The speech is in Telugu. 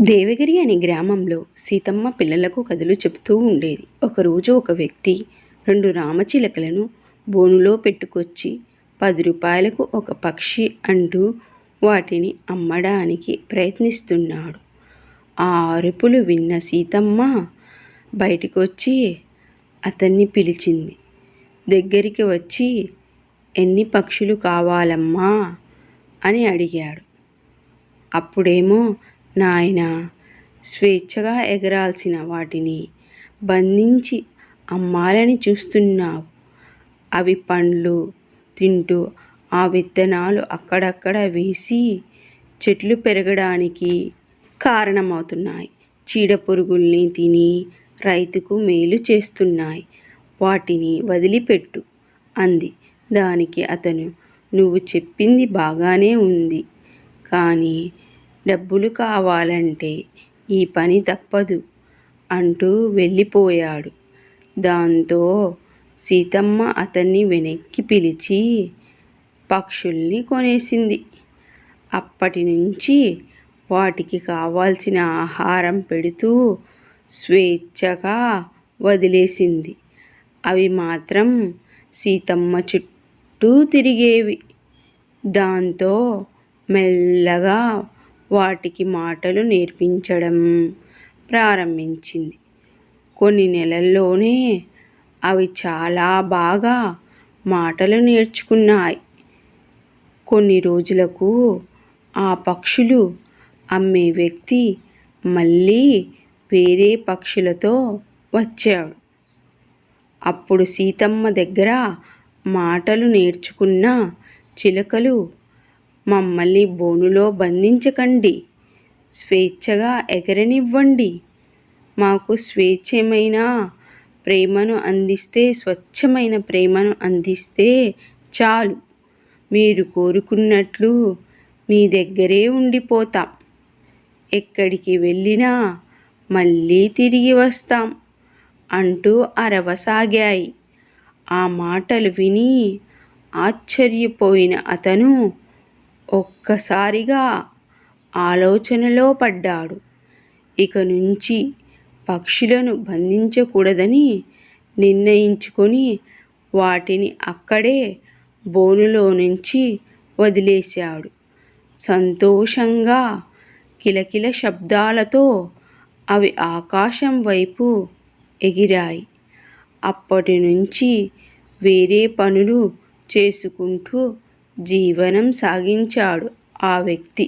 దేవగిరి అనే గ్రామంలో సీతమ్మ పిల్లలకు కథలు చెబుతూ ఉండేది. ఒకరోజు ఒక వ్యక్తి రెండు రామచిలకలను బోనులో పెట్టుకొచ్చి పది రూపాయలకు ఒక పక్షి అంటూ వాటిని అమ్మడానికి ప్రయత్నిస్తున్నాడు. ఆ అరుపులు విన్న సీతమ్మ బయటికొచ్చి అతన్ని పిలిచింది. దగ్గరికి వచ్చి ఎన్ని పక్షులు కావాలమ్మా అని అడిగాడు. అప్పుడేమో నాయనా స్వేచ్ఛగా ఎగరాల్సిన వాటిని బంధించి అమ్మాలని చూస్తున్నావు. అవి పండ్లు తింటూ ఆ విత్తనాలు అక్కడక్కడ వేసి చెట్లు పెరగడానికి కారణమవుతున్నాయి. చీడపురుగుల్ని తిని రైతుకు మేలు చేస్తున్నాయి. వాటిని వదిలిపెట్టు అంది. దానికి అతను నువ్వు చెప్పింది బాగానే ఉంది. కానీ డబ్బులు కావాలంటే ఈ పని తప్పదు అంటూ వెళ్ళిపోయాడు. దాంతో సీతమ్మ అతన్ని వెనక్కి పిలిచి పక్షుల్ని కొనేసింది. అప్పటి నుంచి వాటికి కావాల్సిన ఆహారం పెడుతూ స్వేచ్ఛగా వదిలేసింది. అవి మాత్రం సీతమ్మ చుట్టూ తిరిగేవి. దాంతో మెల్లగా వాటికి మాటలు నేర్పించడం ప్రారంభించింది. కొన్ని నెలల్లోనే అవి చాలా బాగా మాటలు నేర్చుకున్నాయి. కొన్ని రోజులకు ఆ పక్షులు అమ్మే వ్యక్తి మళ్ళీ వేరే పక్షులతో వచ్చాడు. అప్పుడు సీతమ్మ దగ్గర మాటలు నేర్చుకున్న చిలకలు మమ్మల్ని బోనులో బంధించకండి. స్వేచ్ఛగా ఎగరనివ్వండి. మాకు స్వేచ్ఛమైన ప్రేమను అందిస్తే స్వచ్ఛమైన ప్రేమను అందిస్తే చాలు. మీరు కోరుకున్నట్లు మీ దగ్గరే ఉండిపోతాం. ఎక్కడికి వెళ్ళినా మళ్ళీ తిరిగి వస్తాం అంటూ అరవసాగాయి. ఆ మాటలు విని ఆశ్చర్యపోయిన అతను ఒక్కసారిగా ఆలోచనలో పడ్డాడు. ఇక నుంచి పక్షులను బంధించకూడదని నిర్ణయించుకొని వాటిని అక్కడే బోనులో నుంచి వదిలేశాడు. సంతోషంగా కిలకిల శబ్దాలతో అవి ఆకాశం వైపు ఎగిరాయి. అప్పటి నుంచి వేరే పనులు చేసుకుంటూ జీవనం సాగించాడు ఆ వ్యక్తి.